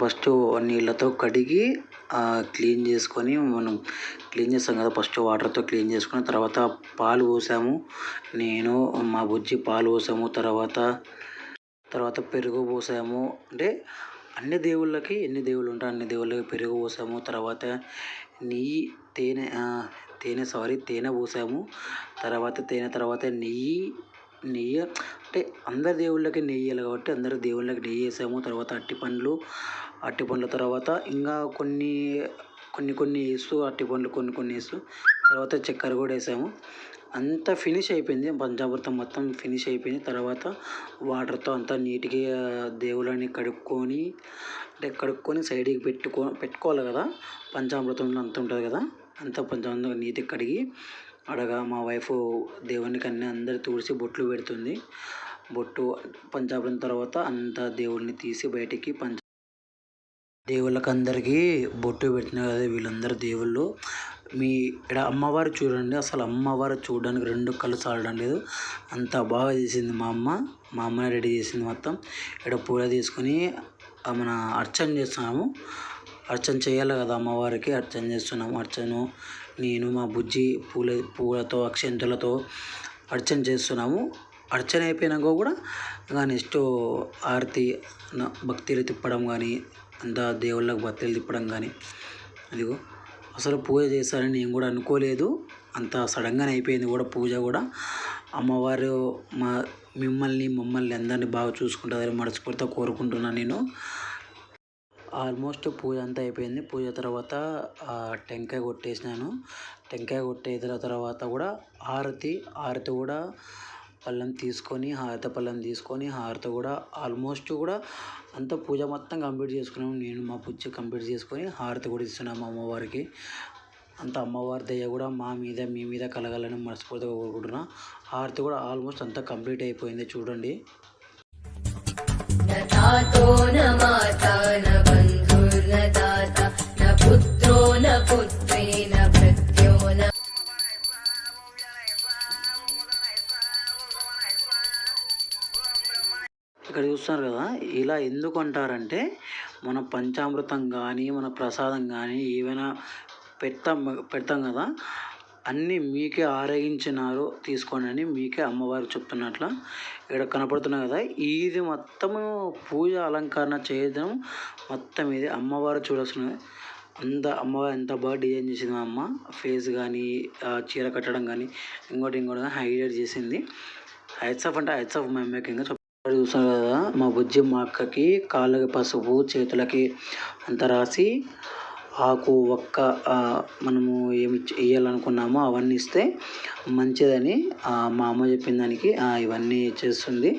First నీళ్ళతో కడిగి clean చేసుకొని మనం క్లీన్ చేస్తాం కదా ఫస్ట్ వాటర్తో క్లీన్ చేసుకుని తర్వాత పాలు పోసాము. నేను మా బుజ్జి పాలు పోసాము తర్వాత తర్వాత పెరుగు పోసాము. అంటే అన్ని దేవుళ్ళకి ఎన్ని దేవుళ్ళు ఉంటాయి అన్ని దేవుళ్ళకి పెరుగు పోసాము. తర్వాత నెయ్యి తేనె తేనె సారీ తేనె పోసాము. తర్వాత తేనె తర్వాత నెయ్యి నెయ్యి అంటే అందరి దేవుళ్ళకి నెయ్యి వేయాలి కాబట్టి అందరి దేవుళ్ళకి నెయ్యి వేసాము. తర్వాత అరటిపండ్లు అరటిపండ్ల తర్వాత ఇంకా కొన్ని కొన్ని కొన్ని వేస్తూ అరటిపండ్లు కొన్ని కొన్ని వేస్తూ తర్వాత చక్కెర కూడా వేసాము. అంతా ఫినిష్ అయిపోయింది. పంచామృతం మొత్తం ఫినిష్ అయిపోయింది. తర్వాత వాటర్తో అంతా నీట్గా దేవుళ్ళని కడుక్కొని అంటే కడుక్కొని సైడ్కి పెట్టుకో పెట్టుకోవాలి కదా? పంచామృతంలో అంత ఉంటుంది కదా? అంతా పంచామృతం నీట్గా కడిగి అడగా మా వైఫ్ దేవునికి అన్ని అందరు తుడిచి బొట్లు పెడుతుంది. బొట్టు పంచామృతం తర్వాత అంతా దేవుడిని తీసి బయటికి పంచ దేవుళ్ళకి అందరికీ బొట్టు పెట్టిన కదా వీళ్ళందరూ దేవుళ్ళు. మీ ఇక్కడ అమ్మవారు చూడండి అసలు అమ్మవారు చూడడానికి రెండు కళ్ళు చాలడం లేదు. అంత బాగా చేసింది మా అమ్మ. మా అమ్మని రెడీ చేసింది మొత్తం. ఇక్కడ పూల తీసుకొని మన అర్చన చేస్తున్నాము. అర్చన చేయాలి కదా అమ్మవారికి. అర్చన చేస్తున్నాము అర్చన నేను మా బుజ్జి పూల పూలతో అక్షంతలతో అర్చన చేస్తున్నాము. అర్చన అయిపోయినాక కూడా ఇంకా నెక్స్ట్ ఆరతి భక్తిలు తిప్పడం కానీ అంతా దేవుళ్ళకి భక్తులు తిప్పడం కానీ అదిగో అసలు పూజ చేస్తారని నేను కూడా అనుకోలేదు. అంత సడన్గానే అయిపోయింది కూడా పూజ కూడా. అమ్మవారు మా మిమ్మల్ని మమ్మల్ని అందరినీ బాగా చూసుకుంటారని మనస్ఫూర్తిగా కోరుకుంటున్నాను నేను. ఆల్మోస్ట్ పూజ అంతా అయిపోయింది. పూజ తర్వాత టెంకాయ కొట్టేసినాను. టెంకాయ కొట్టేసిన తర్వాత కూడా హారతి హారతి కూడా పళ్ళెం తీసుకొని హారత పళ్ళెం తీసుకొని హారతి కూడా ఆల్మోస్ట్ కూడా అంతా పూజ మొత్తం కంప్లీట్ చేసుకున్నాము. నేను మా పూజ కంప్లీట్ చేసుకొని హారతి కూడా ఇస్తున్నాము అమ్మవారికి. అంత అమ్మవారి దయ కూడా మా మీద మీ మీద కలగాలని మనస్ఫూర్తిగా కోరుకుంటున్నా. హారతి కూడా ఆల్మోస్ట్ అంతా కంప్లీట్ అయిపోయింది చూడండి. ఇక్కడ చూస్తున్నారు కదా ఇలా ఎందుకు అంటారంటే మన పంచామృతం కానీ మన ప్రసాదం కానీ ఏమైనా పెడతాం పెడతాం కదా అన్నీ మీకే ఆరగించినారు తీసుకోండి అని మీకే అమ్మవారు చెప్తున్నట్ల ఇక్కడ కనపడుతున్నాయి కదా ఇది మొత్తము పూజ అలంకరణ చేయడం మొత్తం ఇది అమ్మవారు చూడాల్సినది అంత అమ్మవారు ఎంత బాగా డిజైన్ చేసింది మా అమ్మ ఫేస్ కానీ చీర కట్టడం కానీ ఇంకోటి ఇంకోటి హైలైట్ చేసింది. హైట్స్ ఆఫ్ అంటే హైట్స్ ఆఫ్ మై మేకింగ్ చూసారు కదా? మా బుజ్జి మా అక్కకి కాళ్ళకి పసుపు చేతులకి అంత రాసి ఆకు ఒక్క మనము ఏమి ఇవ్వాలనుకున్నామో అవన్నీ ఇస్తే మంచిదని మా అమ్మ చెప్పిన దానికి ఇవన్నీ చేస్తుంది.